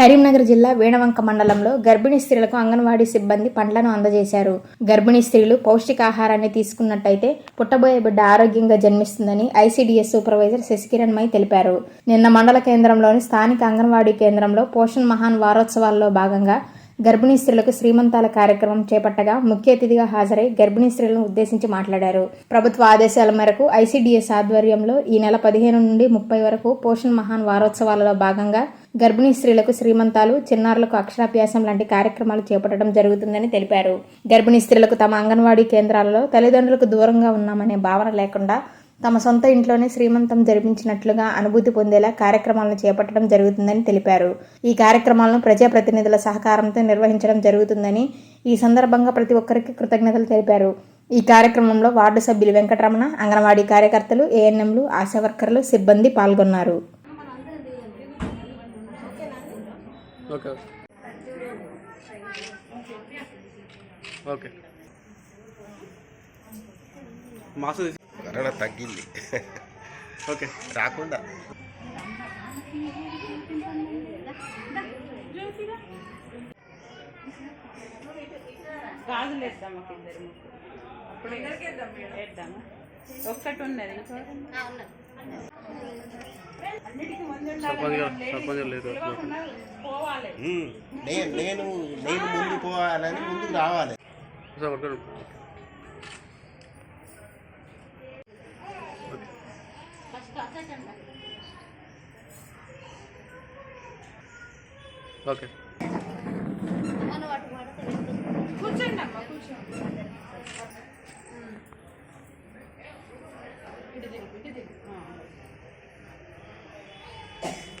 కరీంనగర్ జిల్లా వేణవంక మండలంలో గర్భిణీ స్త్రీలకు అంగన్వాడీ సిబ్బంది పండ్లను అందజేశారు. గర్భిణీ స్త్రీలు పౌష్టికాహారాన్ని తీసుకున్నట్టయితే పుట్టబోయే బిడ్డ ఆరోగ్యంగా జన్మిస్తుందని ఐసీడీఎస్ సూపర్వైజర్ శశికిరణ్ మై తెలిపారు. నిన్న మండల కేంద్రంలోని స్థానిక అంగన్వాడీ కేంద్రంలో పోషణ్ మహాన్ వారోత్సవాల్లో భాగంగా గర్భిణీ స్త్రీలకు శ్రీమంతాల కార్యక్రమం చేపట్టగా ముఖ్య అతిథిగా హాజరై గర్భిణీ స్త్రీలను ఉద్దేశించి మాట్లాడారు. ప్రభుత్వ ఆదేశాల మేరకు ఐసీడీఎస్ ఆధ్వర్యంలో ఈ నెల పదిహేను నుండి ముప్పై వరకు పోషణ్ మహాన్ వారోత్సవాలలో భాగంగా గర్భిణీ స్త్రీలకు శ్రీమంతాలు చిన్నారులకు అక్షరాభ్యాసం లాంటి కార్యక్రమాలు చేపట్టడం జరుగుతుందని తెలిపారు. గర్భిణీ స్త్రీలకు తమ అంగన్వాడీ కేంద్రాలలో తల్లిదండ్రులకు దూరంగా ఉన్నామనే భావన లేకుండా తమ సొంత ఇంట్లోనే శ్రీమంతం జరిపించినట్లుగా అనుభూతి పొందేలా కార్యక్రమాలను చేపట్టడం జరుగుతుందని తెలిపారు. ఈ కార్యక్రమాలను ప్రజాప్రతినిధుల సహకారంతో నిర్వహించడం జరుగుతుందని ఈ సందర్భంగా ప్రతి ఒక్కరికి కృతజ్ఞతలు తెలిపారు. ఈ కార్యక్రమంలో వార్డు సభ్యులు వెంకటరమణ అంగన్వాడీ కార్యకర్తలు ఏఎన్ఎంలు ఆశా వర్కర్లు సిబ్బంది పాల్గొన్నారు. ఓకే. కరోనా తగ్గింది. ఓకే. రాకుండా. గాజులు వేద్దాం ఒక ఇద్దరు ముగ్గురు. అప్పుడు వేద్దామా? ఒక్కటి ఉన్నది నేను నేను ముందు పోవాలని ముందుకు రావాలి. ఓకే. కూర్చోండి అమ్మ కూర్చోండి.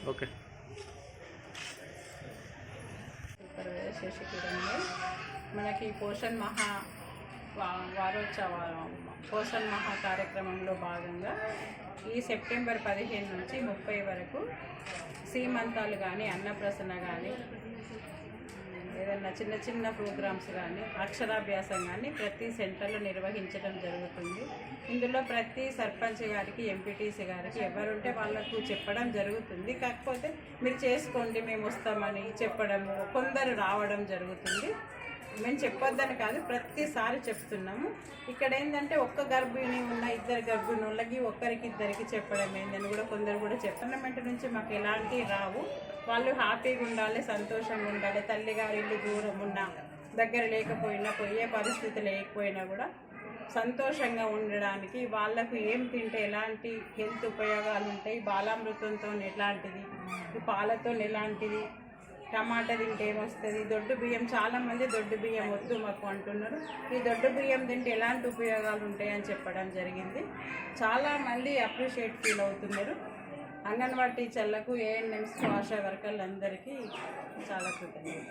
ఓకే. మనకి పోషణ్ మహా వారోత్సవ పోషణ్ మహా కార్యక్రమంలో భాగంగా ఈ సెప్టెంబర్ పదిహేను నుంచి ముప్పై వరకు సీమంతాలు కానీ అన్నప్రసన్న కానీ ఏదైనా చిన్న చిన్న ప్రోగ్రామ్స్ కానీ అక్షరాభ్యాసం కానీ ప్రతి సెంటర్లో నిర్వహించడం జరుగుతుంది. ఇందులో ప్రతి సర్పంచ్ గారికి ఎంపీటీసీ గారికి ఎవరుంటే వాళ్ళకు చెప్పడం జరుగుతుంది. కాకపోతే మీరు చేసుకోండి మేము వస్తామని చెప్పడము కొందరు రావడం జరుగుతుంది. మేము చెప్పొద్దని కాదు ప్రతిసారి చెప్తున్నాము. ఇక్కడ ఏంటంటే ఒక్క గర్భిణి ఉన్న ఇద్దరు గర్భిణి వాళ్ళకి ఒక్కరికి ఇద్దరికి చెప్పడం ఏందని కూడా కొందరు కూడా చెప్పర్నమెంట్ నుంచి మాకు ఎలాంటి రావు. వాళ్ళు హ్యాపీగా ఉండాలి సంతోషంగా ఉండాలి తల్లిగారి ఇల్లు దూరం ఉన్నా దగ్గర లేకపోయినా పోయే పరిస్థితి లేకపోయినా కూడా సంతోషంగా ఉండడానికి వాళ్ళకు ఏం తింటే ఎలాంటి హెల్త్ ఉపయోగాలు ఉంటాయి బాలామృతంతో ఎలాంటిది పాలతో ఎలాంటిది టమాటా తింటే ఏమొస్తుంది? దొడ్డు బియ్యం చాలామంది దొడ్డు బియ్యం వద్దు మాకు అంటున్నారు. ఈ దొడ్డు బియ్యం తింటే ఎలాంటి ఉపయోగాలు ఉంటాయని చెప్పడం జరిగింది. చాలా మంది అప్రిషియేట్ ఫీల్ అవుతున్నారు. అంగన్వాడీ టీచర్లకు ఏఎన్ఎంస్ ఆశా వర్కర్లందరికీ చాలా కృతజ్ఞతలు.